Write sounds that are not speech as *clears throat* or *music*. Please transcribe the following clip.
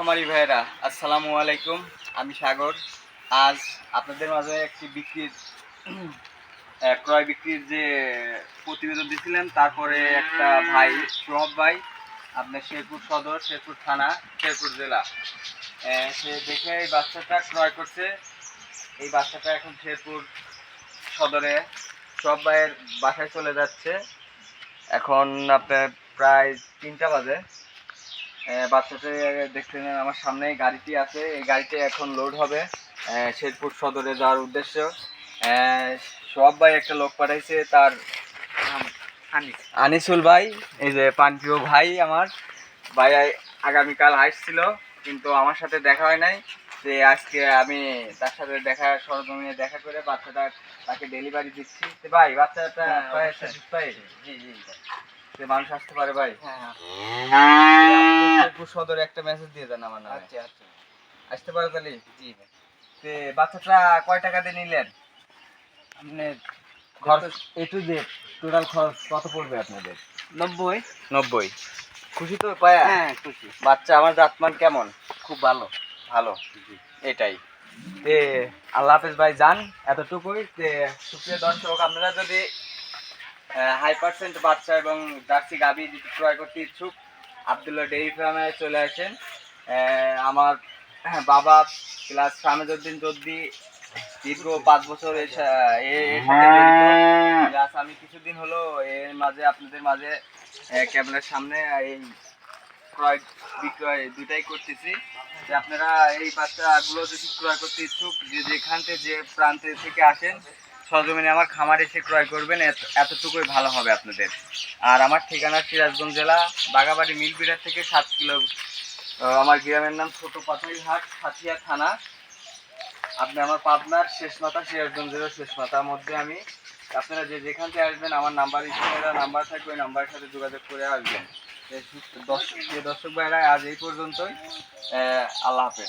খামারি ভাইয়েরা, আসসালামু আলাইকুম। আমি সাগর। আজ আপনাদের মাঝে একটি বিক্রির *clears throat* ক্রয় বিক্রির যে প্রতিবেদন দিয়েছিলেন, তারপরে একটা ভাই সোহব ভাই, আপনার শেরপুর সদর, শেরপুর থানা, শেরপুর জেলা। সে দেখে এই বাচ্চাটা ক্রয় করছে। এই বাচ্চাটা এখন শেরপুর সদরে। সব ভাইয়ের বাসায় চলে যাচ্ছে। এখন আপনার প্রায় তিনটা বাজে। বাচ্চাটা দেখতে আমার সামনে গাড়িটি আছে। এই গাড়িতে এখন লোড হবে শেরপুর সদরে যাওয়ার উদ্দেশ্য। সব ভাই একটা লোক পাঠাইছে তার আনিসুল ভাই এই যে পানপ্রিয় ভাই আমার। ভাই আগামীকাল আসছিল কিন্তু আমার সাথে দেখা হয় নাই। যে আজকে আমি তার সাথে দেখা সরজমিনে দেখা করে বাচ্চাটা তাকে ডেলিভারি দিচ্ছি। ভাই বাচ্চাটা জি জি। যে মানুষ আসতে পারে ভাই। শেরপুর সদরে একটা মেসেজ দিয়ে দেন আমার নামে। আচ্ছা আচ্ছা। আসতে পারে তাহলে? জি ভাই। তে বাচ্চাটা কয় টাকা দিয়ে নিলেন? আপনি খরচ এ টু জেড টোটাল খরচ কত পড়বে আপনাদের? নব্বই। নব্বই। খুশি তো পায়া? হ্যাঁ খুশি। বাচ্চা আমার জাতমান কেমন? খুব ভালো। ভালো। এটাই। তে আল্লাহ হাফেজ ভাই যান এতটুকুই। তে সুপ্রিয় দর্শক আপনারা যদি হাই পার্সেন্ট বাচ্চা এবং জার্সি গাভি যদি ক্রয় করতে ইচ্ছুক আবদুল্লাহ ডেইরি ফার্মে চলে আসেন। আমার বাবা প্লাস সামেজউদ্দিন জদ্দি দীর্ঘ পাঁচ বছর প্লাস আমি কিছুদিন হলো এর মাঝে আপনাদের মাঝে ক্যামেরার সামনে এই ক্রয় বিক্রয় দুটাই করতেছি। যে আপনারা এই বাচ্চাগুলো যদি ক্রয় করতে ইচ্ছুক যে যেখান থেকে যে প্রান্তে থেকে আসেন সরজমিনে আমার খামার এসে ক্রয় করবেন, এত- এতটুকুই ভালো হবে আপনাদের। আর আমার ঠিকানা সিরাজগঞ্জ জেলা, বাগাবাড়ি মিলবিড়ার থেকে সাত কিলো আমার গ্রামের নাম ছোট পাথারি হাট সাথিয়া থানা। আপনি আমার পাবনার শেষ মাথা, সিরাজগঞ্জ জেলার শেষ মাথার মধ্যে আমি, আপনারা যে যেখান থেকে আসবেন, আমার নাম্বার, স্ক্রিনে নাম্বার থাকবে, ওই নাম্বারের সাথে যোগাযোগ করে আসবেন। দর্শক দর্শক ভাইরা, আজ এই পর্যন্তই। আল্লাহ হাফেজ।